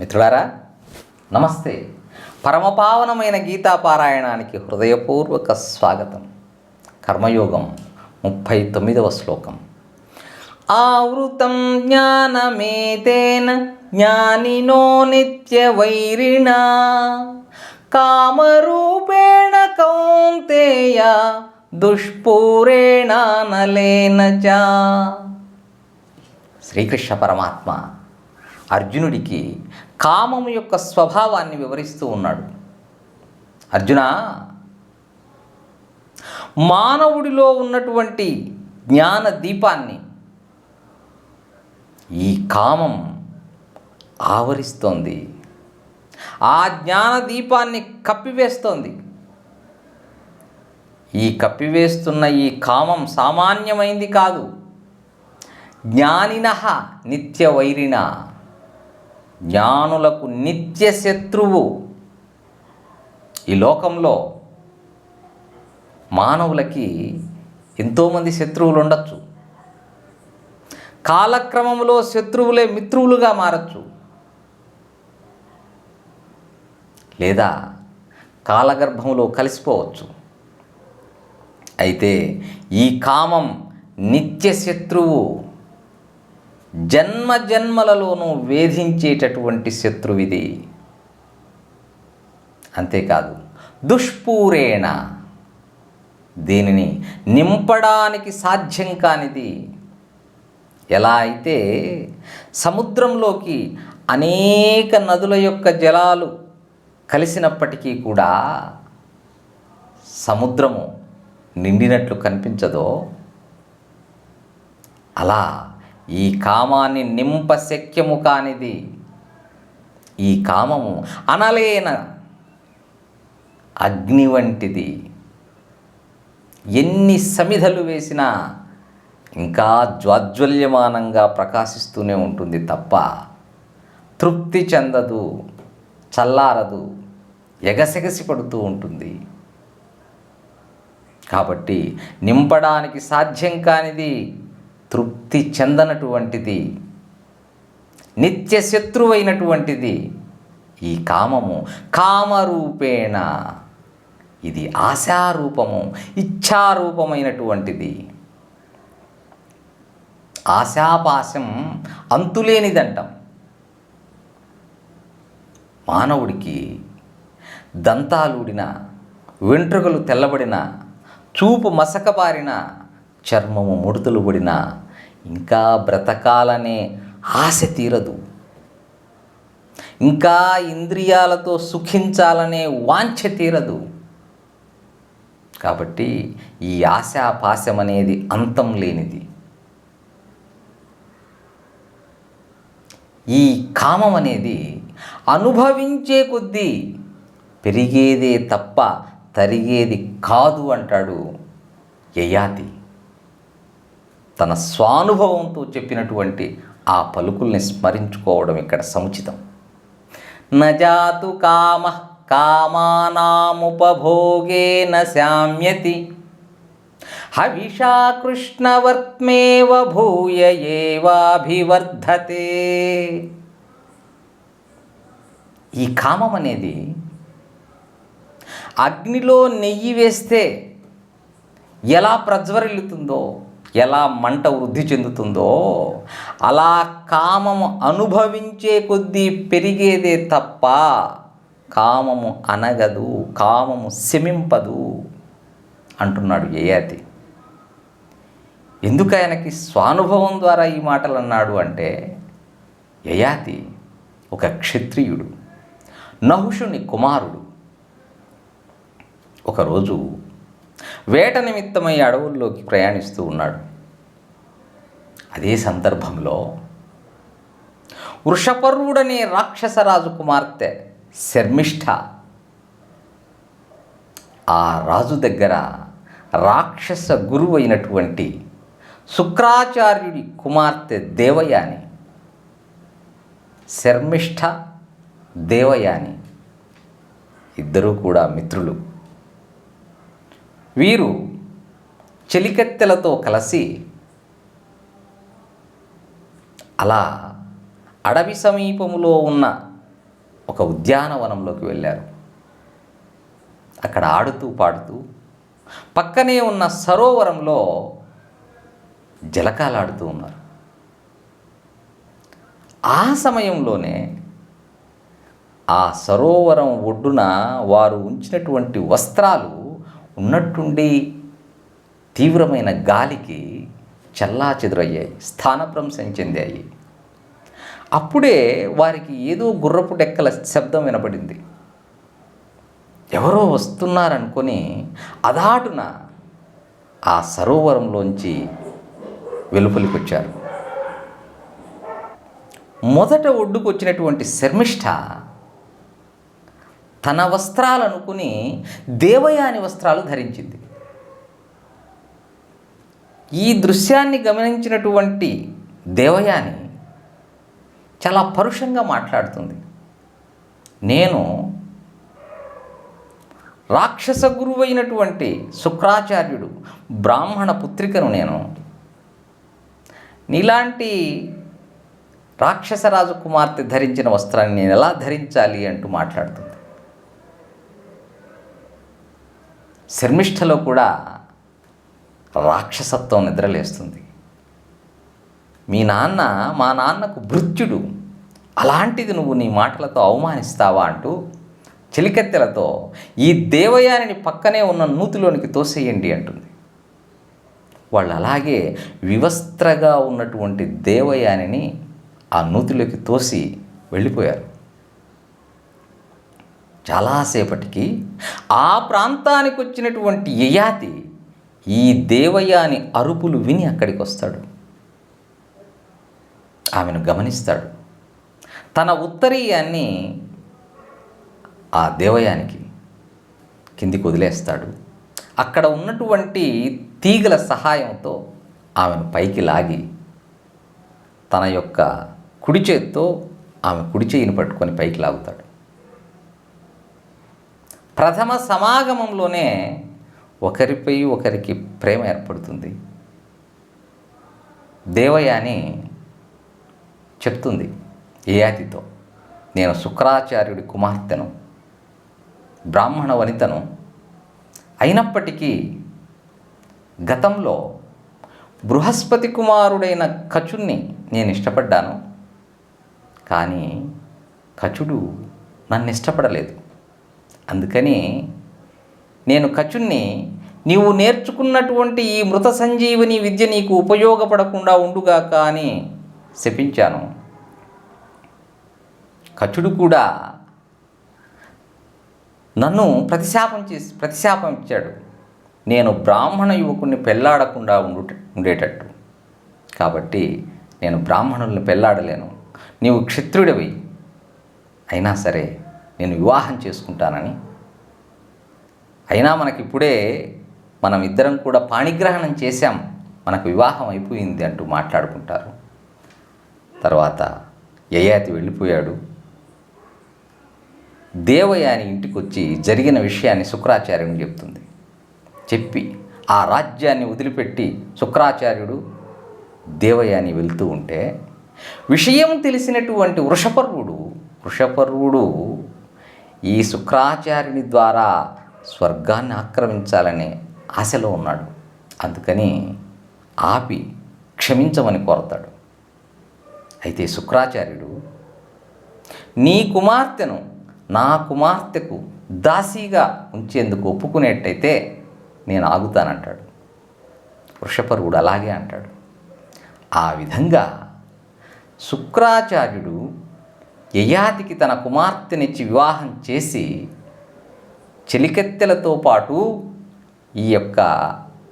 మిత్రులారా నమస్తే. పరమపావనమైన గీతాపారాయణానికి హృదయపూర్వక స్వాగతం. కర్మయోగం ముప్పై తొమ్మిదవ శ్లోకం. ఆవృతం జ్ఞానమేతేన జ్ఞానినో నిత్యవైరిణా. కామరూపేణ కౌంతేయ దుష్పూరేణానలేన చ. శ్రీకృష్ణ పరమాత్మ అర్జునుడికి కామము యొక్క స్వభావాన్ని వివరిస్తూ ఉన్నాడు. అర్జున మానవుడిలో ఉన్నటువంటి జ్ఞాన దీపాన్ని ఈ కామం ఆవరిస్తోంది. ఆ జ్ఞాన దీపాన్ని కప్పివేస్తోంది. ఈ కప్పివేస్తున్న ఈ కామం సామాన్యమైంది కాదు. జ్ఞానిన నిత్య వైరిణ జ్ఞానులకు నిత్య శత్రువు. ఈ లోకంలో మానవులకి ఎంతోమంది శత్రువులు ఉండొచ్చు కాలక్రమంలో శత్రువులే మిత్రువులుగా మారచ్చు. లేదా కాలగర్భంలో కలిసిపోవచ్చు. అయితే ఈ కామం నిత్య శత్రువు. జన్మ జన్మలలోనూ వేధించేటటువంటి శత్రువిది. అంతేకాదు దుష్పూరేణ. దీనిని నింపడానికి సాధ్యం కానిది. ఎలా అయితే సముద్రంలోకి అనేక నదుల యొక్క జలాలు కలిసినప్పటికీ కూడా సముద్రము నిండినట్లు కనిపించదో అలా ఈ కామాన్ని నింప శక్యము కానిది. ఈ కామము అనలేన అగ్ని వంటిది. ఎన్ని సమిధలు వేసినా ఇంకా జ్వాజ్వల్యమానంగా ప్రకాశిస్తూనే ఉంటుంది తప్ప తృప్తి చెందదు చల్లారదు ఎగసెగసి పడుతూ ఉంటుంది. కాబట్టి నింపడానికి సాధ్యం కానిది తృప్తి చెందనటువంటిది నిత్య శత్రువైనటువంటిది ఈ కామము. కామరూపేణ ఇది ఆశారూపము ఇచ్ఛారూపమైనటువంటిది. ఆశాపాశం అంతులేనిదంటాం. మానవుడికి దంతాలుడిన వెంట్రుకలు తెల్లబడిన చూపు మసకబారిన చర్మము ముడతలు పడిన ఇంకా బ్రతకాలనే ఆశ తీరదు. ఇంకా ఇంద్రియాలతో సుఖించాలనే వాంఛ తీరదు. కాబట్టి ఈ ఆశాపాశం అనేది అంతం లేనిది. ఈ కామం అనేది అనుభవించే కొద్దీ పెరిగేదే తప్ప తరిగేది కాదు అంటాడు యయాతి. తన స్వానుభవంతో చెప్పినటువంటి ఆ పలుకుల్ని స్మరించుకోవడం ఇక్కడ సముచితం. నజాతు కామ కామానాముపభోగేన శామ్యతి. హవిషా కృష్ణవర్త్మేవ భూయ ఏవాభివర్ధతే. ఈ కామం అనేది అగ్నిలో నెయ్యి వేస్తే ఎలా ప్రజ్వరిల్లుతుందో ఎలా మంట వృద్ధి చెందుతుందో అలా కామము అనుభవించే కొద్దీ పెరిగేదే తప్ప కామము అనగదు కామము శమింపదు అంటున్నాడు యయాతి. ఎందుకు ఆయనకి స్వానుభవం ద్వారా ఈ మాటలు అన్నాడు అంటే యయాతి ఒక క్షత్రియుడు నహుషుని కుమారుడు. ఒకరోజు వేట నిమిత్తమై అడవుల్లోకి ప్రయాణిస్తూ ఉన్నాడు. అదే సందర్భంలో వృషపర్వుడనే రాక్షసరాజు కుమార్తె శర్మిష్ఠ ఆ రాజు దగ్గర రాక్షస గురువు అయినటువంటి శుక్రాచార్యుడి కుమార్తె దేవయాని శర్మిష్ఠ దేవయాని ఇద్దరూ కూడా మిత్రులు. వీరు చెలికత్తెలతో కలిసి అలా అడవి సమీపంలో ఉన్న ఒక ఉద్యానవనంలోకి వెళ్ళారు. అక్కడ ఆడుతూ పాడుతూ పక్కనే ఉన్న సరోవరంలో జలకాలాడుతూ ఉన్నారు. ఆ సమయంలోనే ఆ సరోవరం ఒడ్డున వారు ఉంచినటువంటి వస్త్రాలు ఉన్నట్టుండి తీవ్రమైన గాలికి చల్లా చెదురయ్యాయి స్థానభ్రంశం చెందాయి. అప్పుడే వారికి ఏదో గుర్రపు డెక్కల శబ్దం వినపడింది. ఎవరో వస్తున్నారనుకొని అదాటున ఆ సరోవరంలోంచి వెలుపలికొచ్చారు. మొదట ఒడ్డుకు వచ్చినటువంటి శర్మిష్ఠ తన వస్త్రాలు అనుకుని దేవయాని వస్త్రాలు ధరించింది. ఈ దృశ్యాన్ని గమనించినటువంటి దేవయాని చాలా పరుషంగా మాట్లాడుతుంది. నేను రాక్షస గురువైనటువంటి శుక్రాచార్యుడు బ్రాహ్మణ పుత్రికను నేను నీలాంటి రాక్షసరాజు కుమార్తె ధరించిన వస్త్రాన్ని నేను ఎలా ధరించాలి అంటూ మాట్లాడుతుంది. శర్మిష్ఠలో కూడా రాక్షసత్వం నిద్రలేస్తుంది. మీ నాన్న మా నాన్నకు భృత్యుడు అలాంటిది నువ్వు నీ మాటలతో అవమానిస్తావా అంటూ చెలికత్తెలతో ఈ దేవయానిని పక్కనే ఉన్న నూతిలోనికి తోసేయండి అంటుంది. వాళ్ళు అలాగే వివస్త్రగా ఉన్నటువంటి దేవయానిని ఆ నూతిలోకి తోసి వెళ్ళిపోయారు. చాలాసేపటికి ఆ ప్రాంతానికి వచ్చినటువంటి యయాతి ఈ దేవయాని అరుపులు విని అక్కడికి వస్తాడు ఆమెను గమనిస్తాడు. తన ఉత్తరీయాన్ని ఆ దేవయానికి కిందికి వదిలేస్తాడు. అక్కడ ఉన్నటువంటి తీగల సహాయంతో ఆమెను పైకి లాగి తన యొక్క కుడి చేత్తో ఆమె కుడి చేయిని పట్టుకొని పైకి లాగుతాడు. ప్రథమ సమాగమంలోనే ఒకరిపై ఒకరికి ప్రేమ ఏర్పడుతుంది. దేవయాని చెప్తుంది ఏయాతితో నేను శుక్రాచార్యుడి కుమార్తెను బ్రాహ్మణ వనితను. అయినప్పటికీ గతంలో బృహస్పతి కుమారుడైన కచుణ్ణి నేను ఇష్టపడ్డాను. కానీ కచుడు నన్ను ఇష్టపడలేదు. అందుకని నేను ఖచుణ్ణి నీవు నేర్చుకున్నటువంటి ఈ మృత సంజీవని విద్య నీకు ఉపయోగపడకుండా ఉండుగాక అని శపించాను. ఖచుడు కూడా నన్ను ప్రతిశాపం చేసి ప్రతిశాపం ఇచ్చాడు. నేను బ్రాహ్మణ యువకుడిని పెళ్ళాడకుండా ఉండు ఉండేటట్టు. కాబట్టి నేను బ్రాహ్మణుల్ని పెళ్ళాడలేను నీవు క్షత్రుడివి అయినా సరే నేను వివాహం చేసుకుంటానని. అయినా మనకిప్పుడే మనం ఇద్దరం కూడా పాణిగ్రహణం చేశాం. మనకు వివాహం అయిపోయింది అంటూ మాట్లాడుకుంటారు. తర్వాత యయాతి వెళ్ళిపోయాడు. దేవయాని ఇంటికి వచ్చి జరిగిన విషయాన్ని శుక్రాచార్యుని చెప్తుంది. చెప్పి ఆ రాజ్యాన్ని వదిలిపెట్టి శుక్రాచార్యుడు దేవయాని వెళ్తూ ఉంటే విషయం తెలిసినటువంటి వృషపర్వుడు వృషపర్వుడు ఈ శుక్రాచార్యుని ద్వారా స్వర్గాన్ని ఆక్రమించాలనే ఆశలో ఉన్నాడు. అందుకని ఆపి క్షమించమని కోరతాడు. అయితే శుక్రాచార్యుడు నీ కుమార్తెను నా కుమార్తెకు దాసీగా ఉంచేందుకు ఒప్పుకునేట్టయితే నేను ఆగుతానంటాడు. వృషపరువుడు అలాగే అంటాడు. ఆ విధంగా శుక్రాచార్యుడు యయాతికి తన కుమార్తెనిచ్చి వివాహం చేసి చెలికెత్తెలతో పాటు ఈ యొక్క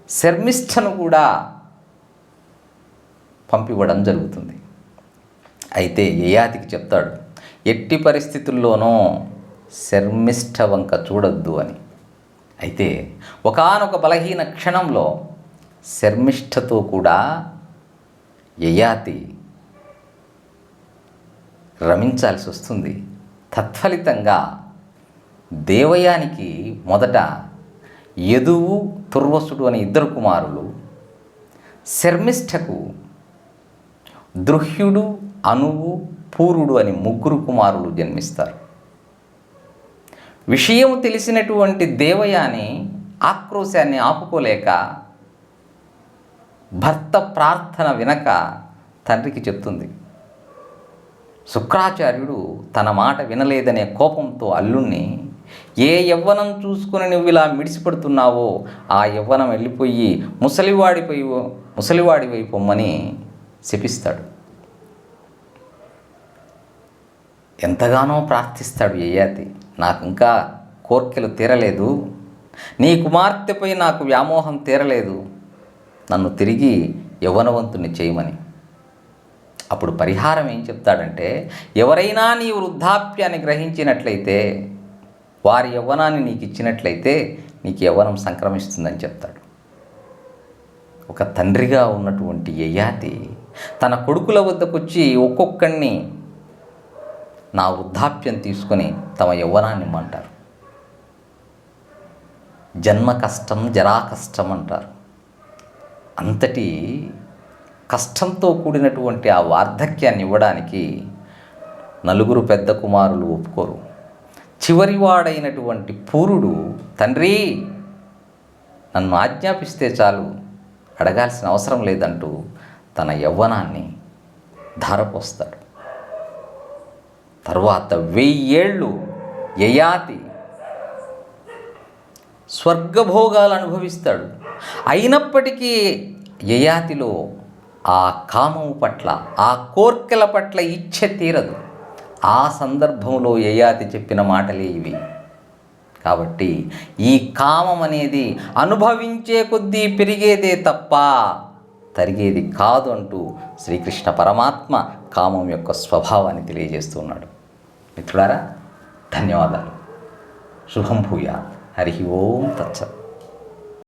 శర్మిష్ఠను కూడా పంపివ్వడం జరుగుతుంది. అయితే యయాతికి చెప్తాడు ఎట్టి పరిస్థితుల్లోనూ శర్మిష్ఠ వంక చూడొద్దు అని. అయితే ఒకానొక బలహీన క్షణంలో శర్మిష్ఠతో కూడా యయాతి రమించాల్సి వస్తుంది. తత్ఫలితంగా దేవయానికి మొదట యదువు తుర్వసుడు అనే ఇద్దరు కుమారులు శర్మిష్ఠకు దృహ్యుడు అనువు పూరుడు అని ముగ్గురు కుమారులు జన్మిస్తారు. విషయం తెలిసినటువంటి దేవయాని ఆక్రోశాన్ని ఆపుకోలేక భర్త ప్రార్థన వినక తండ్రికి చెప్తుంది. శుక్రాచార్యుడు తన మాట వినలేదనే కోపంతో అల్లుణ్ణి ఏ యవ్వనం చూసుకుని నువ్వు ఇలా మిడిసిపడుతున్నావో ఆ యవ్వనం వెళ్ళిపోయి ముసలివాడిపోయి ముసలివాడిపై పొమ్మని శపిస్తాడు. ఎంతగానో ప్రార్థిస్తాడు యయాతి. నాకు ఇంకా కోర్కెలు తీరలేదు. నీ కుమార్తెపై నాకు వ్యామోహం తీరలేదు. నన్ను తిరిగి యవ్వనవంతుని చేయమని. అప్పుడు పరిహారం ఏం చెప్తాడంటే ఎవరైనా నీ వృద్ధాప్యాన్ని గ్రహించినట్లయితే వారి యవ్వనాన్ని నీకు ఇచ్చినట్లయితే నీకు యవ్వనం సంక్రమిస్తుందని చెప్తాడు. ఒక తండ్రిగా ఉన్నటువంటి యయాతి తన కొడుకుల వద్దకొచ్చి ఒక్కొక్కడిని నా వృద్ధాప్యం తీసుకొని తమ యవ్వనాన్ని ఇమ్మంటారు. జన్మ కష్టం జరా కష్టం అంటారు. అంతటి కష్టంతో కూడినటువంటి ఆ వార్ధక్యాన్ని ఇవ్వడానికి నలుగురు పెద్ద కుమారులు ఒప్పుకోరు. చివరివాడైనటువంటి పూరుడు తండ్రి నన్ను ఆజ్ఞాపిస్తే చాలు అడగాల్సిన అవసరం లేదంటూ తన యవ్వనాన్ని ధారపోస్తాడు. తర్వాత వెయ్యేళ్ళు యయాతి స్వర్గభోగాలు అనుభవిస్తాడు. అయినప్పటికీ యయాతిలో ఆ కామము పట్ల ఆ కోర్కెల పట్ల ఇచ్చ తీరదు. ఆ సందర్భంలో యయాతి చెప్పిన మాటలే ఇవి. కాబట్టి ఈ కామం అనేది అనుభవించే కొద్దీ పెరిగేదే తప్ప తరిగేది కాదు అంటూ శ్రీకృష్ణ పరమాత్మ కామం యొక్క స్వభావాన్ని తెలియజేస్తున్నాడు. మిత్రులారా ధన్యవాదాలు. శుభం భూయాత్. హరి ఓం తచ్చత్